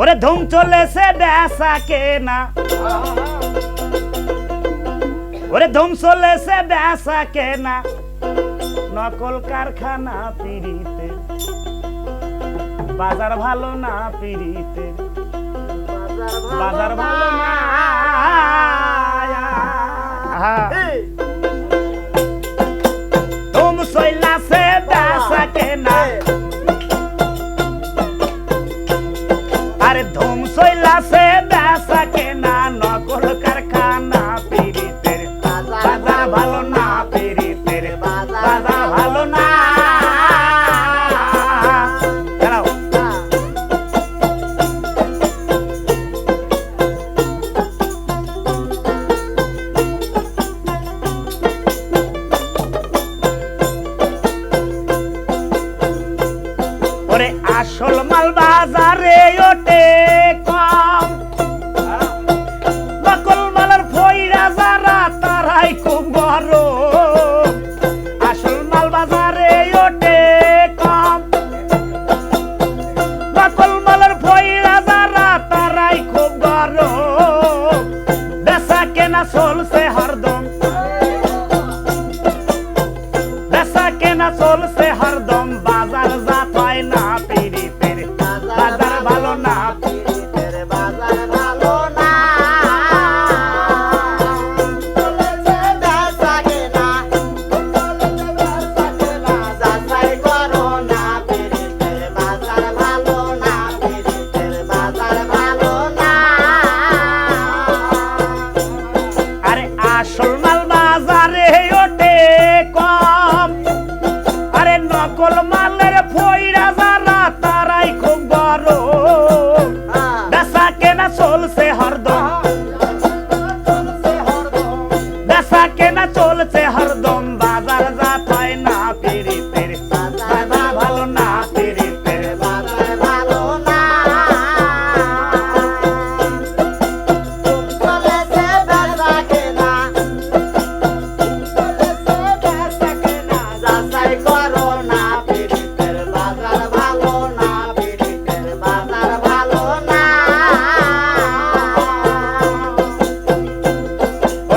ওরে ধুম চলেছে কে কেনা। ওরে ধুম চলেছে বেসা কেনা। নকল কারখানা পিড়িতে, বাজার ভালো না পিড়িতে, বাজার ভালো না। চইলাছে বেচা কেনা নগর sol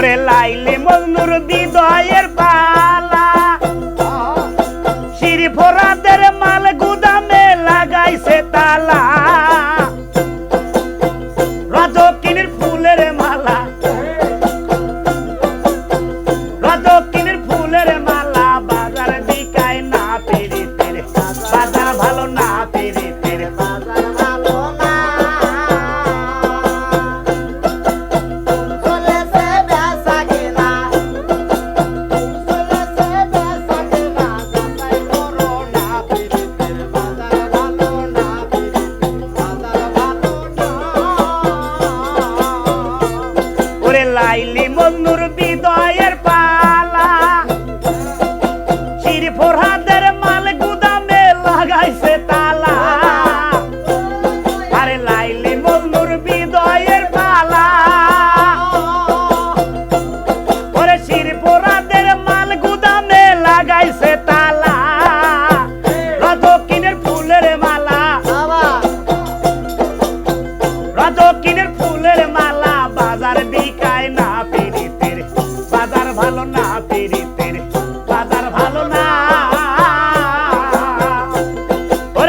ওরে লাইলে মজনুর দিদয়ের পা হারাইলি মন্নুর বিদয়।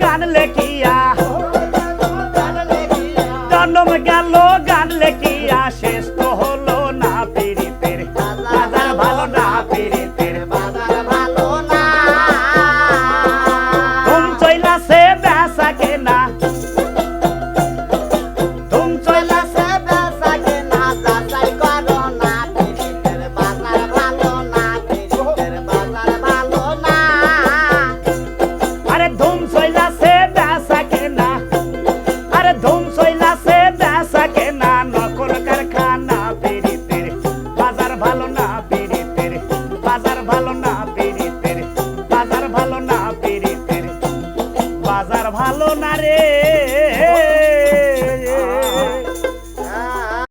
गान लेकिया